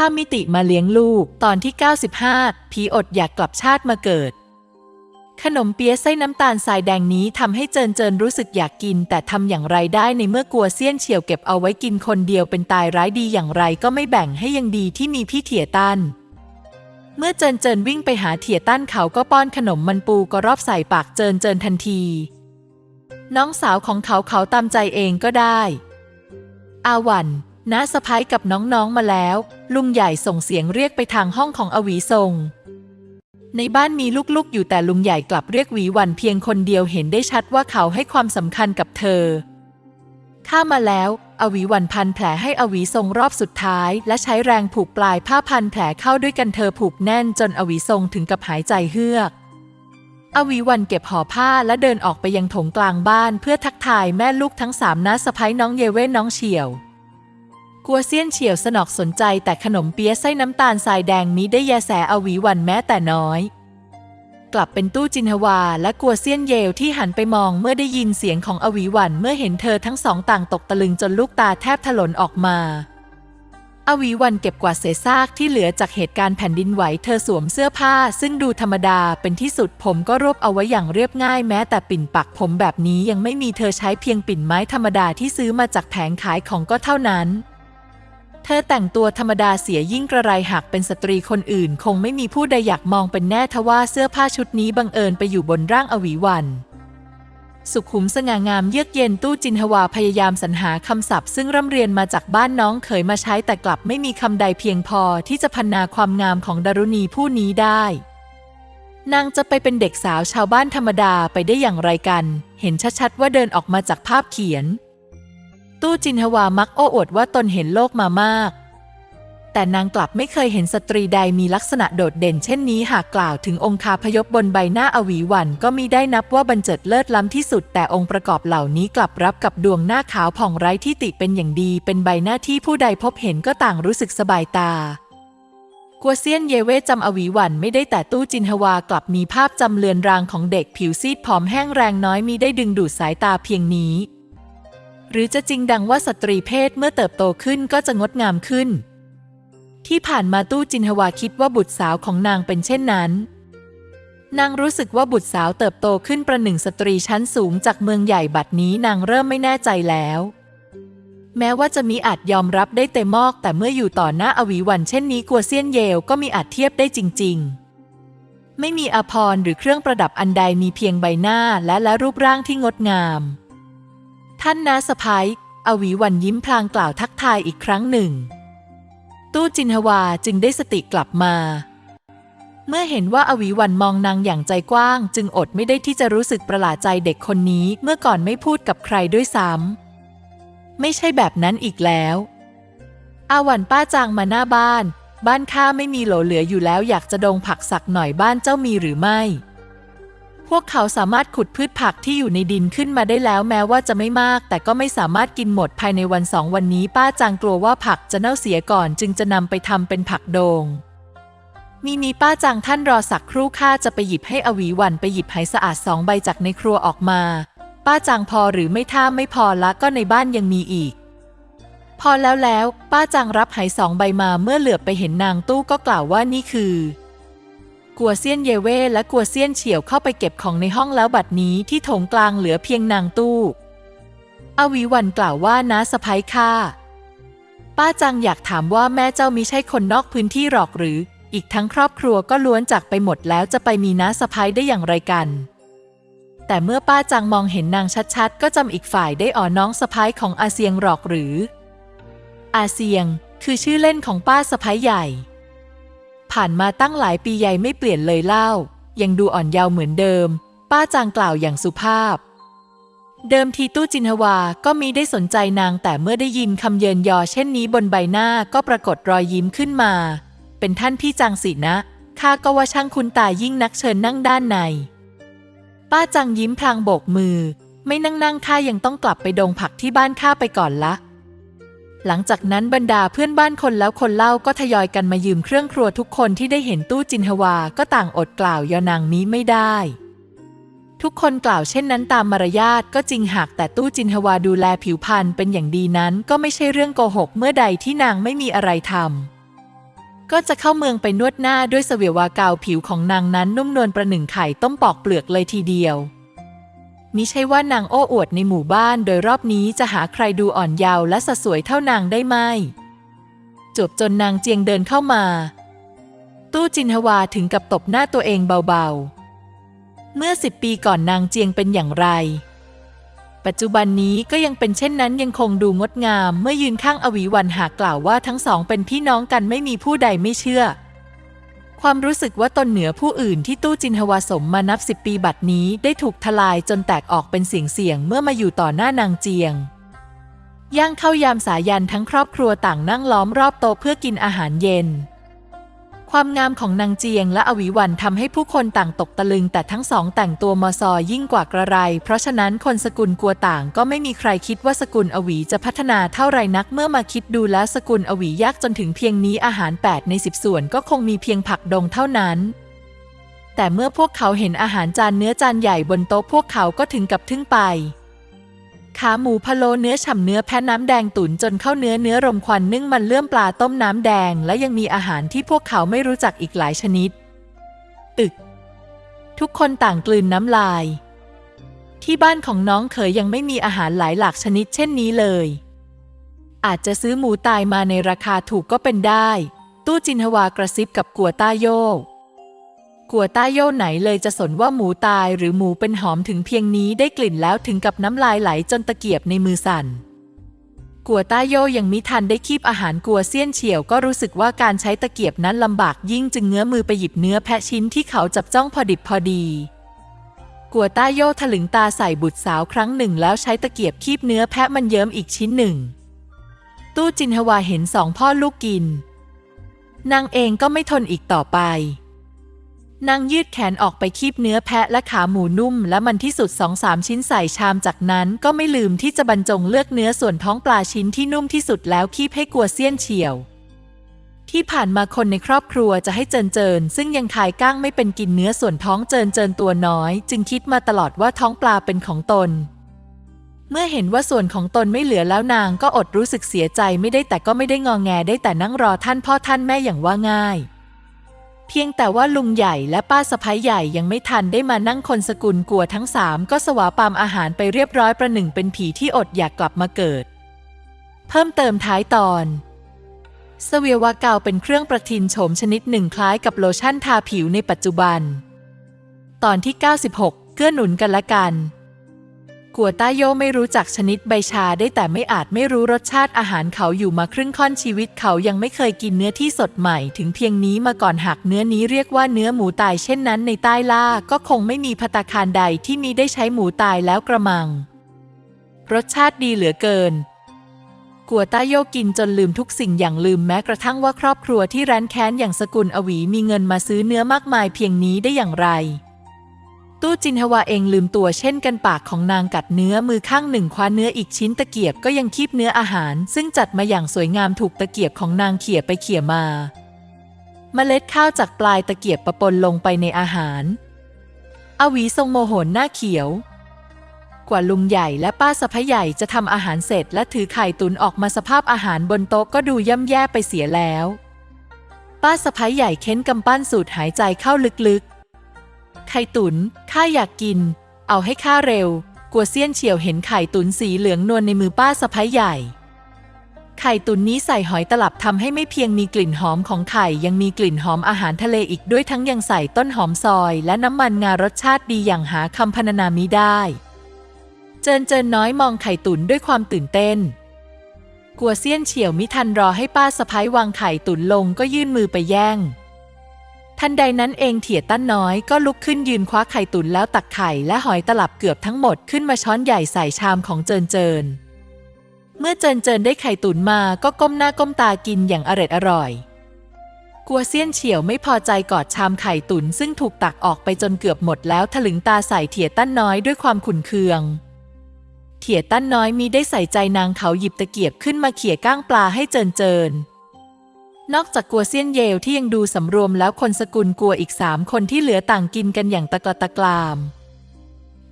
ข้ามมิติมาเลี้ยงลูก ตอนที่ 95 ผีอดอยากกลับชาติมาเกิด ขนมเปี๊ยะไส้น้ำตาลทรายแดงนี้ทำให้เจินเจินรู้สึกอยากกิน แต่ทำอย่างไรได้ในเมื่อกลัวเสี้ยนเฉียวเก็บเอาไว้กินคนเดียวเป็นตายร้ายดีอย่างไรก็ไม่แบ่งให้ยังดีที่มีพี่เถียตันเมื่อเจินเจินวิ่งไปหาเถียตั้นเขาก็ป้อนขนมมันปูก็รอบใส่ปากเจินเจินทันที น้องสาวของเขาเขาตามใจเองก็ได้ อาวัน น้าสะพ้ายกับน้องๆมาแล้ว ลุงใหญ่ส่งเสียงเรียกไปทางห้องของอวีทรงในบ้านมีลูกๆ อยู่แต่ลุงใหญ่กลับเรียกหวีวันเพียงคนเดียวเห็นได้ชัดว่าเขาให้ความสำคัญกับเธอ ข้ามาแล้ว อวีวันพันแผลให้อวีทรงรอบสุดท้าย และใช้แรงผูกปลายผ้าพันแผลเข้าด้วยกันเธอผูกแน่นจนอวีทรงถึงกับหายใจเฮือก อวีวันเก็บห่อผ้าและเดินออกไปยังโถงกลางบ้านเพื่อทักทายแม่ลูกทั้งสามน้าสะพ้ยน้องเยเว่นน้องเฉียว กัวเซียนเฉียวสนอกสนใจแต่ขนมเปี๊ยะไส้น้ำตาลทรายแดงนี้ได้แยแสอวีวันแม้แต่น้อย กลับเป็นตู้จินฮวาและกัวเซียนเยวที่หันไปมองเมื่อได้ยินเสียงของอวีวันเมื่อเห็นเธอทั้งสองต่างตกตะลึงจนลูกตาแทบถลนออกมาอวีวันเก็บกวาดเศษซากที่เหลือจากเหตุการณ์แผ่นดินไหวเธอสวมเสื้อผ้า ซึ่งดูธรรมดาเป็นที่สุดผมก็รวบเอาไว้อย่างเรียบง่ายแม้แต่ปิ่นปักผมแบบนี้ยังไม่มีเธอใช้เพียงปิ่นไม้ธรรมดาที่ซื้อมาจากแผงขายของก็เท่านั้น เธอแต่งตัวธรรมดาเสียยิ่งกระไรหากเป็นสตรีคนอื่น คงไม่มีผู้ใดอยากมองเป็นแน่ทว่าเสื้อผ้าชุดนี้บังเอิญไปอยู่บนร่างอวีวัน สุขุมสง่างามเยือกเย็นตู้จินฮวาพยายามสรรหาคำศัพท์ซึ่งร่ำเรียนมาจากบ้านน้องเขยมาใช้แต่กลับไม่มีคำใดเพียงพอที่จะพรรณนาความงามของดารุณีผู้นี้ได้ นางจะไปเป็นเด็กสาวชาวบ้านธรรมดาไปได้อย่างไรกัน เห็นชัดๆว่าเดินออกมาจากภาพเขียน ตู้จินฮวามักโอ้อวดว่าตนเห็นโลกมามาก แต่นางกลับไม่เคยเห็นสตรีใดมีลักษณะโดดเด่นเช่นนี้หากกล่าวถึงองคาพยพบนใบหน้าอวีวันก็มีได้นับว่าบรรเจิดเลิศล้ำที่สุด แต่องค์ประกอบเหล่านี้กลับรับกับดวงหน้าขาวผ่องไร้ที่ติเป็นอย่างดี เป็นใบหน้าที่ผู้ใดพบเห็นก็ต่างรู้สึกสบายตากัวเซียนเยเวจำอวีวันไม่ได้แต่ตู้จินฮวากลับมีภาพจำเลือนรางของเด็กผิวซีดผอมแห้งแรงน้อยมีได้ดึงดูดสายตาเพียงนี้ หรือจะจริงดังว่าสตรีเพศเมื่อเติบโตขึ้นก็จะงดงามขึ้น ที่ผ่านมาตู้จินฮวาคิดว่าบุตรสาวของนางเป็นเช่นนั้น นางรู้สึกว่าบุตรสาวเติบโตขึ้นประหนึ่งสตรีชั้นสูงจากเมืองใหญ่บัดนี้นางเริ่มไม่แน่ใจแล้ว แม้ว่าจะมีอาจยอมรับได้เต็มอก แต่เมื่ออยู่ต่อหน้าอวีวันเช่นนี้กัวเซียนเยวก็มีอาจเทียบได้จริง ๆไม่มีอภรณ์หรือเครื่องประดับอันใดมีเพียงใบหน้าและและรูปร่างที่งดงาม ท่านน้าสะพ้ยอวีวันยิ้มพลางกล่าวทักทายอีกครั้งหนึ่ง ตู้จินฮวาจึงได้สติกลับมา เมื่อเห็นว่าอวีวันมองนางอย่างใจกว้าง จึงอดไม่ได้ที่จะรู้สึกประหลาดใจเด็กคนนี้เมื่อก่อนไม่พูดกับใครด้วยซ้ำไม่ใช่แบบนั้นอีกแล้วอาวันป้าจางมาหน้าบ้าน บ้านข้าไม่มีโหลเหลืออยู่แล้วอยากจะดงผักสักหน่อยบ้านเจ้ามีหรือไม่ พวกเขาสามารถขุดพืชผักที่อยู่ในดินขึ้นมาได้แล้วแม้ว่าจะไม่มาก แต่ก็ไม่สามารถกินหมดภายในวันสองวันนี้ ป้าจางกลัวว่าผักจะเน่าเสียก่อน จึงจะนำไปทำเป็นผักโดงมีมีป้าจางท่านรอสักครู่ข้าจะไปหยิบให้อวีวันไปหยิบไหสะอาดสองใบจากในครัวออกมา ป้าจางพอหรือไม่ถ้าไม่พอละก็ในบ้านยังมีอีก พอแล้วแล้ว ป้าจางรับไหสองใบมาเมื่อเหลือบไปเห็นนางตู้ก็กล่าวว่านี่คือ กัวเซียนเยเว่และกัวเซียนเฉียวเข้าไปเก็บของในห้องแล้วบัดนี้ที่โถงกลางเหลือเพียงนางตู้ อวีวันกล่าวว่าน้าสะพ้ยข้าป้าจังอยากถามว่าแม่เจ้ามิใช่คนนอกพื้นที่หรอกหรือ อีกทั้งครอบครัวก็ล้วนจากไปหมดแล้วจะไปมีน้าสะพ้ยได้อย่างไรกัน แต่เมื่อป้าจังมองเห็นนางชัดๆ ก็จำอีกฝ่ายได้อ๋อน้องสะพ้ยของอาเซียงหรอกหรือ อาเซียงคือชื่อเล่นของป้าสะพ้ยใหญ่ ผ่านมาตั้งหลายปีใหญ่ไม่เปลี่ยนเลยเล่า ยังดูอ่อนเยาว์เหมือนเดิม ป้าจางกล่าวอย่างสุภาพ เดิมทีตู้จินฮวาก็มีได้สนใจนางแต่เมื่อได้ยินคำเยินยอเช่นนี้บนใบหน้าก็ปรากฏรอยยิ้มขึ้นมา เป็นท่านพี่จางสินะข้าก็ว่าช่างคุณตายยิ่งนักเชิญนั่งด้านใน ป้าจังยิ้มพลางโบกมือ ไม่นั่งนั่งข้ายังต้องกลับไปดงผักที่บ้านข้าไปก่อนละ หลังจากนั้นบรรดาเพื่อนบ้านคนแล้วคนเล่าก็ทยอยกันมายืมเครื่องครัวทุกคนที่ได้เห็นตู้จินฮวาก็ต่างอดกล่าวยอนางนี้ไม่ได้ ทุกคนกล่าวเช่นนั้นตามมารยาทก็จริงหากแต่ตู้จินฮวาดูแลผิวพรรณเป็นอย่างดีนั้น ก็ไม่ใช่เรื่องโกหกเมื่อใดที่นางไม่มีอะไรทำก็จะเข้าเมืองไปนวดหน้าด้วยเสวียวากาวผิวของนางนั้นนุ่มนวลประหนึ่งไข่ต้มปอกเปลือกเลยทีเดียว มิใช่ว่านางโอ้อวดในหมู่บ้านโดยรอบนี้จะหาใครดูอ่อนเยาว์และสะสวยเท่านางได้ไหมจบจนนางเจียงเดินเข้ามา ตู้จินฮวาถึงกับตบหน้าตัวเองเบาๆ เมื่อสิบปีก่อนนางเจียงเป็นอย่างไร ปัจจุบันนี้ก็ยังเป็นเช่นนั้นยังคงดูงดงามเมื่อยืนข้างอวีวันหากกล่าวว่าทั้งสองเป็นพี่น้องกันไม่มีผู้ใดไม่เชื่อ ความรู้สึกว่าตนเหนือผู้อื่นที่ตู้จินฮวาสมมานับสิบปีบัดนี้ได้ถูกทลายจนแตกออกเป็นเสียงเสียงเมื่อมาอยู่ต่อหน้านางเจียง ย่างเข้ายามสายันทั้งครอบครัวต่างนั่งล้อมรอบโต๊ะเพื่อกินอาหารเย็น ความงามของนางเจียงและอวิวันทำให้ผู้คนต่างตกตะลึง แต่ทั้งสองแต่งตัวมอซอยิ่งกว่ากระไร เพราะฉะนั้นคนสกุลกัวต่างก็ไม่มีใครคิดว่าสกุลอวีจะพัฒนาเท่าไรนักเมื่อมาคิดดูแล้วสกุลอวียากจนถึงเพียงนี้อาหาร 8 ใน 10 ส่วนก็คงมีเพียงผักดงเท่านั้นแต่เมื่อพวกเขาเห็นอาหารจานเนื้อจานใหญ่บนโต๊ะพวกเขาก็ถึงกับทึ่งไป ขาหมูพะโล้เนื้อฉ่ำเนื้อแพะน้ำแดงตุ๋นจนเข้าเนื้อเนื้อรมควันนึ่งมันเลื่อมปลาต้มน้ำแดง และยังมีอาหารที่พวกเขาไม่รู้จักอีกหลายชนิด ตึก ทุกคนต่างกลืนน้ำลาย ที่บ้านของน้องเขยยังไม่มีอาหารหลายหลากชนิดเช่นนี้เลย อาจจะซื้อหมูตายมาในราคาถูกก็เป็นได้ ตู้จินฮวากระซิบกับกัวต้าโยก กัวต้าโยไหนเลยจะสนว่าหมูตายหรือหมูเป็นหอมถึงเพียงนี้ได้กลิ่นแล้วถึงกับน้ำลายไหลจนตะเกียบในมือสั่น กัวต้าโยยังมิทันได้คีบอาหารกัวเซียนเฉียวก็รู้สึกว่าการใช้ตะเกียบนั้นลำบากยิ่งจึงเงื้อมือไปหยิบเนื้อแพะชิ้นที่เขาจับจ้องพอดิบพอดี กัวต้าโยถลึงตาใส่บุตรสาวครั้งหนึ่งแล้วใช้ตะเกียบคีบเนื้อแพะมันเยิ้มอีกชิ้นหนึ่ง ตู้จินฮวาเห็นสองพ่อลูกกินนางเองก็ไม่ทนอีกต่อไป นางยืดแขนออกไปคีบเนื้อแพะและขาหมูนุ่ม และมันที่สุดสองสามชิ้นใส่ชามจากนั้นก็ไม่ลืมที่จะบรรจงเลือกเนื้อส่วนท้องปลาชิ้นที่นุ่มที่สุดแล้วคีบให้กัวเซียนเฉียว ที่ผ่านมาคนในครอบครัวจะให้เจินเจิน ซึ่งยังขายก้างไม่เป็นกินเนื้อส่วนท้องเจินเจินตัวน้อย จึงคิดมาตลอดว่าท้องปลาเป็นของตน เมื่อเห็นว่าส่วนของตนไม่เหลือแล้วนางก็อดรู้สึกเสียใจไม่ได้แต่ก็ไม่ได้งอแงได้แต่นั่งรอท่านพ่อท่านแม่อย่างว่าง่าย เพียงแต่ว่าลุงใหญ่และป้าสะพ้ายใหญ่ยังไม่ทันได้มานั่งคนสกุลกลัวทั้งสามก็สวาปามอาหารไปเรียบร้อยประหนึ่งเป็นผีที่อดอยากกลับมาเกิด เพิ่มเติมท้ายตอนเสเวียวาเกาเป็นเครื่องประทินโฉมชนิดหนึ่งคล้ายกับโลชั่นทาผิวในปัจจุบัน ตอนที่ 96 เกื้อหนุนกันละกัน กัวต้าโยไม่รู้จักชนิดใบชาได้แต่ไม่อาจไม่รู้รสชาติอาหารเขาอยู่มาครึ่งค่อนชีวิตเขายังไม่เคยกินเนื้อที่สดใหม่ ถึงเพียงนี้มาก่อนหากเนื้อนี้เรียกว่าเนื้อหมูตายเช่นนั้นในใต้ล่าก็คงไม่มีพัตาคารใดที่มีได้ใช้หมูตายแล้วกระมัง รสชาติดีเหลือเกินกัวต้าโยกินจนลืมทุกสิ่งอย่างลืมแม้กระทั่งว่าครอบครัวที่ร้านแค้นอย่างสกุลอวีมีเงินมาซื้อเนื้อมากมายเพียงนี้ได้อย่างไร ตู้จินฮวาเองลืมตัวเช่นกันปากของนางกัดเนื้อมือข้างหนึ่งคว้าเนื้ออีกชิ้นตะเกียบก็ยังคีบเนื้ออาหาร ซึ่งจัดมาอย่างสวยงามถูกตะเกียบของนางเขี่ยไปเขี่ยมา เมล็ดข้าวจากปลายตะเกียบประปนลงไปในอาหาร อวีทรงโมโหหน้าเขียว กว่าลุงใหญ่และป้าสะพ้ยใหญ่จะทำอาหารเสร็จและถือไข่ตุนออกมาสภาพอาหารบนโต๊ะก็ดูย่ำแย่ไปเสียแล้ว ป้าสะพ้ยใหญ่เค้นกำปั้นสูดหายใจเข้าลึกๆ ไข่ตุนข้าอยากกิน เอาให้ข้าเร็ว กัวเซียนเฉียวเห็นไข่ตุนสีเหลืองนวลในมือป้าสะพ้ายใหญ่ ไข่ตุนนี้ใส่หอยตลับทำให้ไม่เพียงมีกลิ่นหอมของไข่ยังมีกลิ่นหอมอาหารทะเลอีกด้วยทั้งยังใส่ต้นหอมซอย และน้ำมันงารสชาติดีอย่างหาคำพรรณนามิได้ เจินเจินน้อยมองไข่ตุ๋นด้วยความตื่นเต้นกัวเซียนเฉียวมิทันรอให้ป้าสะพ้ายวางไข่ตุ๋นลงก็ยื่นมือไปแย่ง ทันใดนั้นเองเถียตั้นน้อยก็ลุกขึ้นยืนคว้าไข่ตุ๋นแล้วตักไข่และหอยตลับเกือบทั้งหมดขึ้นมาช้อนใหญ่ใส่ชามของเจินเจิน เมื่อเจินเจินได้ไข่ตุ๋นมาก็ก้มหน้าก้มตากินอย่างอร็ดอร่อย กัวเซียนเฉียวไม่พอใจกอดชามไข่ตุ๋นซึ่งถูกตักออกไปจนเกือบหมดแล้วถลึงตาใส่เถียตั้นน้อยด้วยความขุนเคืองเถียตั้นน้อยมีได้ใส่ใจนางเขาหยิบตะเกียบขึ้นมาเขี่ยก้างปลาให้เจินเจิน นอกจากกัวเซียนเยวที่ยังดูสำรวมแล้วคนสกุลกัวอีกสามคนที่เหลือต่างกินกันอย่างตะกละตะกราม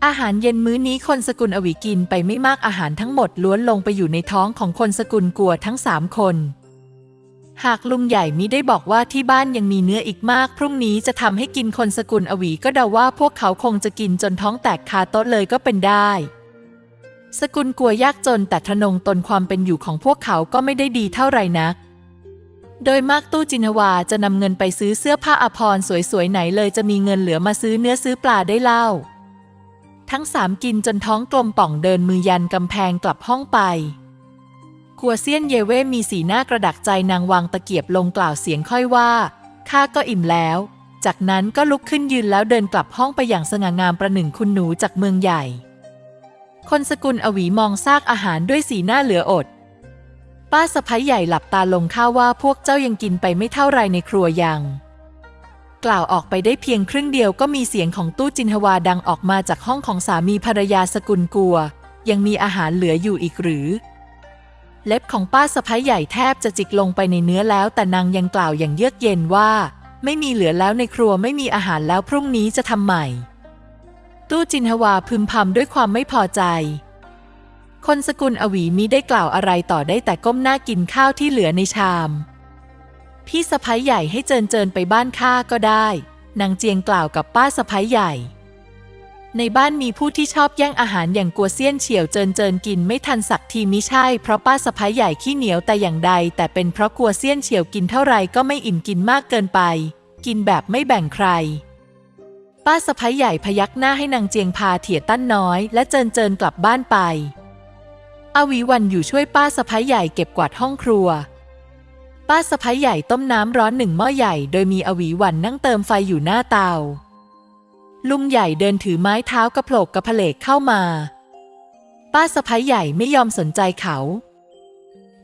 อาหารเย็นมื้อนี้คนสกุลอวีกินไปไม่มากอาหารทั้งหมดล้วนลงไปอยู่ในท้องของคนสกุลกัวทั้งสามคน หากลุงใหญ่มิได้บอกว่าที่บ้านยังมีเนื้ออีกมาก พรุ่งนี้จะทำให้กินคนสกุลอวีก็เดาว่าพวกเขาคงจะกินจนท้องแตกคาโต๊ะเลยก็เป็นได้สกุลกลัวยากจนแต่ทะนงตนความเป็นอยู่ของพวกเขาก็ไม่ได้ดีเท่าไรนัก โดยมากตู้จินวาจะนำเงินไปซื้อเสื้อผ้าอภรณ์สวยๆไหนเลยจะมีเงินเหลือมาซื้อเนื้อซื้อปลาได้เล่า ทั้งสามกินจนท้องกลมป่องเดินมือยันกำแพงกลับห้องไปกัวเซียนเยเว่มีสีหน้ากระดักใจนางวางตะเกียบลงกล่าวเสียงค่อยว่าข้าก็อิ่มแล้ว จากนั้นก็ลุกขึ้นยืนแล้วเดินกลับห้องไปอย่างสง่างามประหนึ่งคุณหนูจากเมืองใหญ่ คนสกุลอวีมองซากอาหารด้วยสีหน้าเหลืออด ป้าสะพ้ยใหญ่หลับตาลงข้าวว่าพวกเจ้ายังกินไปไม่เท่าไรในครัวยัง กล่าวออกไปได้เพียงครึ่งเดียวก็มีเสียงของตู้จินฮวาดังออกมาจากห้องของสามีภรรยาสกุลกัว ยังมีอาหารเหลืออยู่อีกหรือ เล็บของป้าสะพ้ยใหญ่แทบจะจิกลงไปในเนื้อแล้ว แต่นางยังกล่าวอย่างเยือกเย็นว่า ไม่มีเหลือแล้วในครัวไม่มีอาหารแล้วพรุ่งนี้จะทำใหม่ ตู้จินฮวาพึมพำด้วยความไม่พอใจ คนสกุลอวีมิได้กล่าวอะไรต่อได้แต่ก้มหน้ากินข้าวที่เหลือในชาม พี่สะพ้ยใหญ่ให้เจินเจินไปบ้านข้าก็ได้ นางเจียงกล่าวกับป้าสะพ้ยใหญ่ ในบ้านมีผู้ที่ชอบแย่งอาหารอย่างกัวเซียนเฉียวเจินเจินกินไม่ทันสักทีมิใช่เพราะป้าสะพ้ยใหญ่ขี้เหนียวแต่อย่างใด แต่เป็นเพราะกัวเซียนเฉียวกินเท่าไรก็ไม่อิ่มกินมากเกินไป กินแบบไม่แบ่งใครป้าสะพ้ยใหญ่พยักหน้าให้นางเจียงพาเถี่ยตั้นน้อย และเจินเจินกลับบ้านไป อวีวันอยู่ช่วยป้าสะพ้ยใหญ่เก็บกวาดห้องครัว ป้าสะพ้ยใหญ่ต้มน้ำร้อนหนึ่งหม้อใหญ่ โดยมีอวีวันนั่งเติมไฟอยู่หน้าเตา ลุงใหญ่เดินถือไม้เท้ากระโผลกกระเพลกเข้ามา ป้าสะพ้ยใหญ่ไม่ยอมสนใจเขา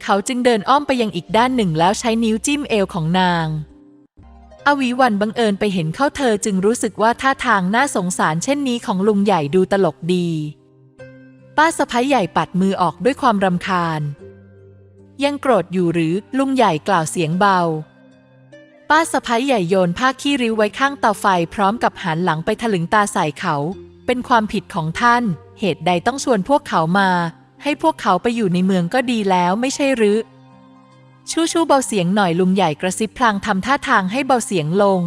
เขาจึงเดินอ้อมไปยังอีกด้านหนึ่งแล้วใช้นิ้วจิ้มเอวของนางอวีวันบังเอิญไปเห็นเข้าเธอจึงรู้สึกว่าท่าทางน่าสงสารเช่นนี้ของลุงใหญ่ดูตลกดี ป้าสะพ้ยใหญ่ปัดมือออกด้วยความรำคาญ ยังโกรธอยู่หรือลุงใหญ่กล่าวเสียงเบา ป้าสะพ้ยใหญ่โยนผ้าขี้ริ้วไว้ข้างเตาไฟพร้อมกับหันหลังไปถลึงตาใส่เขา เป็นความผิดของท่าน เหตุใดต้องชวนพวกเขามา ให้พวกเขาไปอยู่ในเมืองก็ดีแล้วไม่ใช่หรือชู้ชู้เบาเสียงหน่อยลุงใหญ่กระซิบพลางทำท่าทางให้เบาเสียงลง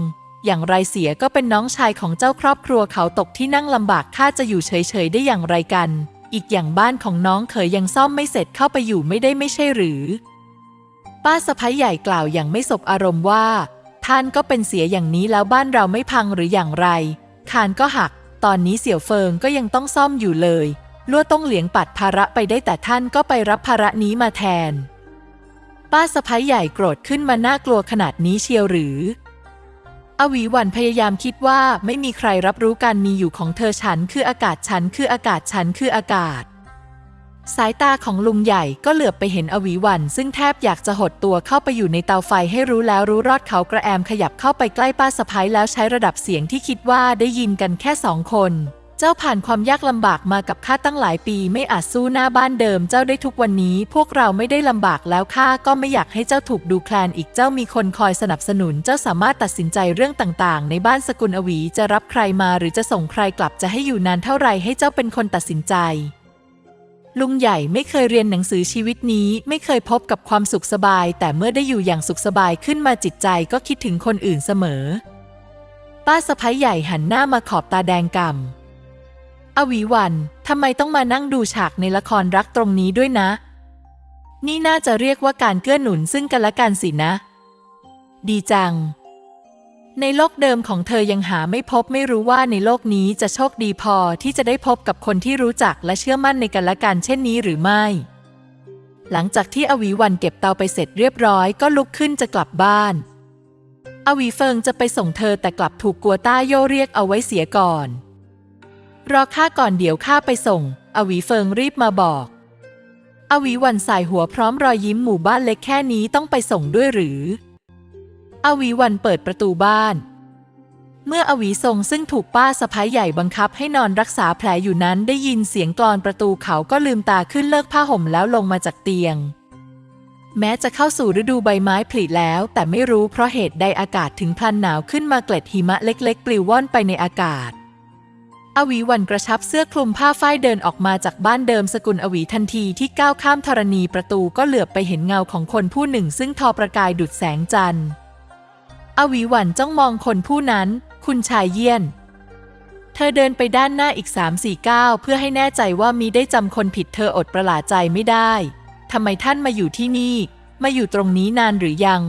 อย่างไรเสียก็เป็นน้องชายของเจ้าครอบครัวเขาตกที่นั่งลำบากข้าจะอยู่เฉยๆได้อย่างไรกัน อีกอย่างบ้านของน้องเขยยังซ่อมไม่เสร็จเข้าไปอยู่ไม่ได้ไม่ใช่หรือ ป้าสะพ้ยใหญ่กล่าวอย่างไม่สบอารมณ์ว่า ท่านก็เป็นเสียอย่างนี้แล้วบ้านเราไม่พังหรืออย่างไร คานก็หัก ตอนนี้เสี่ยวเฟิงก็ยังต้องซ่อมอยู่เลยลั่วต้องเหลียงปัดภาระไปได้แต่ท่านก็ไปรับภาระนี้มาแทน ป้าสะพ้ยใหญ่โกรธขึ้นมาน่ากลัวขนาดนี้เชียวหรือ อวีวันพยายามคิดว่าไม่มีใครรับรู้การมีอยู่ของเธอฉันคืออากาศฉันคืออากาศฉันคืออากาศ สายตาของลุงใหญ่ก็เหลือบไปเห็นอวีวัน ซึ่งแทบอยากจะหดตัวเข้าไปอยู่ในเตาไฟให้รู้แล้วรู้รอดเขากระแอมขยับเข้าไปใกล้ป้าสะพ้ายแล้วใช้ระดับเสียงที่คิดว่าได้ยินกันแค่สองคน จ้าผ่านความยากลำบากมากับข้าตั้งหลายปีไม่อาจสู้หน้าบ้านเดิมเจ้าได้ทุกวันนี้ พวกเราไม่ได้ลำบากแล้วข้าก็ไม่อยากให้เจ้าถูกดูแคลนอีกเจ้ามีคนคอยสนับสนุน เจ้าสามารถตัดสินใจเรื่องต่างๆ ในบ้านสกุลอวีจะรับใครมาหรือจะส่งใครกลับจะให้อยู่นานเท่าไรให้เจ้าเป็นคนตัดสินใจลุงใหญ่ไม่เคยเรียนหนังสือชีวิตนี้ ไม่เคยพบกับความสุขสบาย แต่เมื่อได้อยู่อย่างสุขสบายขึ้นมาจิตใจก็คิดถึงคนอื่นเสมอ ป้าสะพ้ยใหญ่หันหน้ามาขอบตาแดงกำ่ำ อวีวันทำไมต้องมานั่งดูฉากในละครรักตรงนี้ด้วยนะ นี่น่าจะเรียกว่าการเกื้อหนุนซึ่งกันและกันสินะ ดีจัง ในโลกเดิมของเธอยังหาไม่พบไม่รู้ว่าในโลกนี้จะโชคดีพอที่จะได้พบกับคนที่รู้จักและเชื่อมั่นในกันและกันเช่นนี้หรือไม่ หลังจากที่อวีวันเก็บเตาไปเสร็จเรียบร้อยก็ลุกขึ้นจะกลับบ้าน อวีเฟิงจะไปส่งเธอแต่กลับถูกกัวต้าโยเรียกเอาไว้เสียก่อน รอข้าก่อนเดี๋ยวข้าไปส่ง อวีเฟิงรีบมาบอก อวีวันสายหัวพร้อมรอยยิ้มหมู่บ้านเล็กแค่นี้ต้องไปส่งด้วยหรือ อวีวันเปิดประตูบ้าน เมื่ออวีทรงซึ่งถูกป้าสะพ้ายใหญ่บังคับให้นอนรักษาแผลอยู่นั้นได้ยินเสียงกลอนประตูเขาก็ลืมตาขึ้นเลิกผ้าห่มแล้วลงมาจากเตียง แม้จะเข้าสู่ฤดูใบไม้ผลิแล้ว แต่ไม่รู้เพราะเหตุใดอากาศถึงพลันหนาวขึ้นมาเกล็ดหิมะเล็กๆ ปลิวว่อนไปในอากาศ อวีวันกระชับเสื้อคลุมผ้าฝ้ายเดินออกมาจากบ้านเดิมสกุลอวีทันทีที่ก้าวข้ามธรณีประตูก็เหลือบไปเห็นเงาของคนผู้หนึ่งซึ่งทอประกายดุดแสงจันทร์ อวีวันจ้องมองคนผู้นั้น คุณชายเยี่ยน เธอเดินไปด้านหน้าอีกสามสี่ก้าวเพื่อให้แน่ใจว่ามีได้จำคนผิดเธออดประหลาดใจไม่ได้ ทำไมท่านมาอยู่ที่นี่ มาอยู่ตรงนี้นานหรือยัง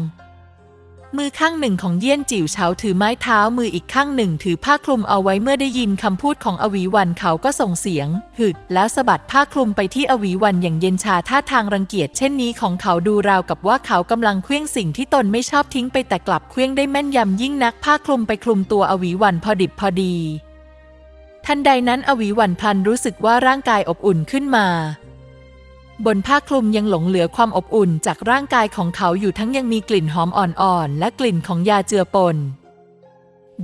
มือข้างหนึ่งของเยี่ยนจิ๋วเฉาถือไม้เท้ามืออีกข้างหนึ่งถือผ้าคลุมเอาไว้เมื่อได้ยินคำพูดของอวีวันเขาก็ส่งเสียง หึดแล้วสะบัดผ้าคลุมไปที่อวีวันอย่างเย็นชาท่าทางรังเกียจเช่นนี้ของเขาดูราวกับว่าเขากำลังเคลื่องสิ่งที่ตนไม่ชอบทิ้งไปแต่กลับเคลื่องได้แม่นยำยิ่งนักผ้าคลุมไปคลุมตัวอวีวันพอดิบพอดี ทันใดนั้นอวีวันพลันรู้สึกว่าร่างกายอบอุ่นขึ้นมา บนผ้าคลุมยังหลงเหลือความอบอุ่นจากร่างกายของเขาอยู่ทั้งยังมีกลิ่นหอมอ่อนๆ และกลิ่นของยาเจือปน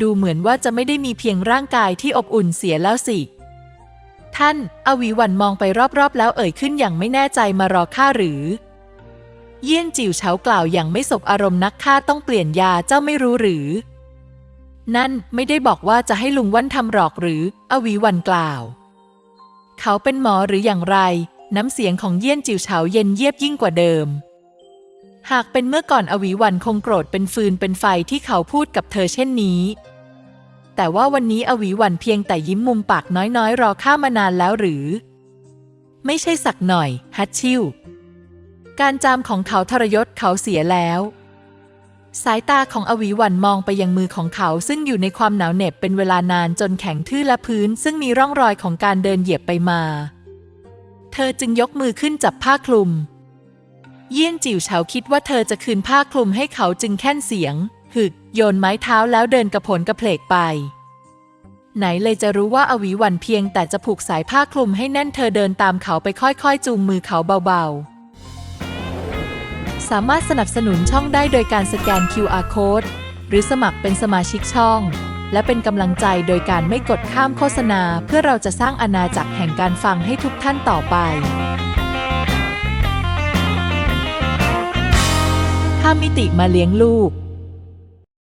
ดูเหมือนว่าจะไม่ได้มีเพียงร่างกายที่อบอุ่นเสียแล้วสิ ท่าน อวีวันมองไปรอบๆ แล้วเอ่ยขึ้นอย่างไม่แน่ใจมารอข้าหรือ เยี่ยนจิ๋วเฉากล่าวอย่างไม่สบอารมณ์นักข้าต้องเปลี่ยนยาเจ้าไม่รู้หรือ นั่นไม่ได้บอกว่าจะให้ลุงวันทำหรอกหรือ อวีวันกล่าว เขาเป็นหมอหรืออย่างไร น้ำเสียงของเยี่ยนจิ๋วเฉาเย็นเยียบยิ่งกว่าเดิม หากเป็นเมื่อก่อนอวีวันคงโกรธเป็นฟืนเป็นไฟที่เขาพูดกับเธอเช่นนี้ แต่ว่าวันนี้อวีวันเพียงแต่ยิ้มมุมปากน้อยๆ รอข้ามานานแล้วหรือ ไม่ใช่สักหน่อย ฮัตชิวการจามของเขาทรยศเขาเสียแล้ว สายตาของอวีวันมองไปยังมือของเขาซึ่งอยู่ในความหนาวเหน็บเป็นเวลานานจนแข็งทื่อและพื้นซึ่งมีร่องรอยของการเดินเหยียบไปมา เธอจึงยกมือขึ้นจับผ้าคลุม เยี่ยนจิ๋วเฉาคิดว่าเธอจะคืนผ้าคลุมให้เขาจึงแค่นเสียง หึกโยนไม้เท้าแล้วเดินกระผลกระเพลกไป ไหนเลยจะรู้ว่าอวีวันเพียงแต่จะผูกสายผ้าคลุมให้แน่นเธอเดินตามเขาไปค่อยๆจูงมือเขาเบาๆ สามารถสนับสนุนช่องได้โดยการสแกน QR Code หรือสมัครเป็นสมาชิกช่อง และเป็นกำลังใจโดยการไม่กดข้ามโฆษณา เพื่อเราจะสร้างอาณาจักรแห่งการฟังให้ทุกท่านต่อไปข้ามมิติมาเลี้ยงลูก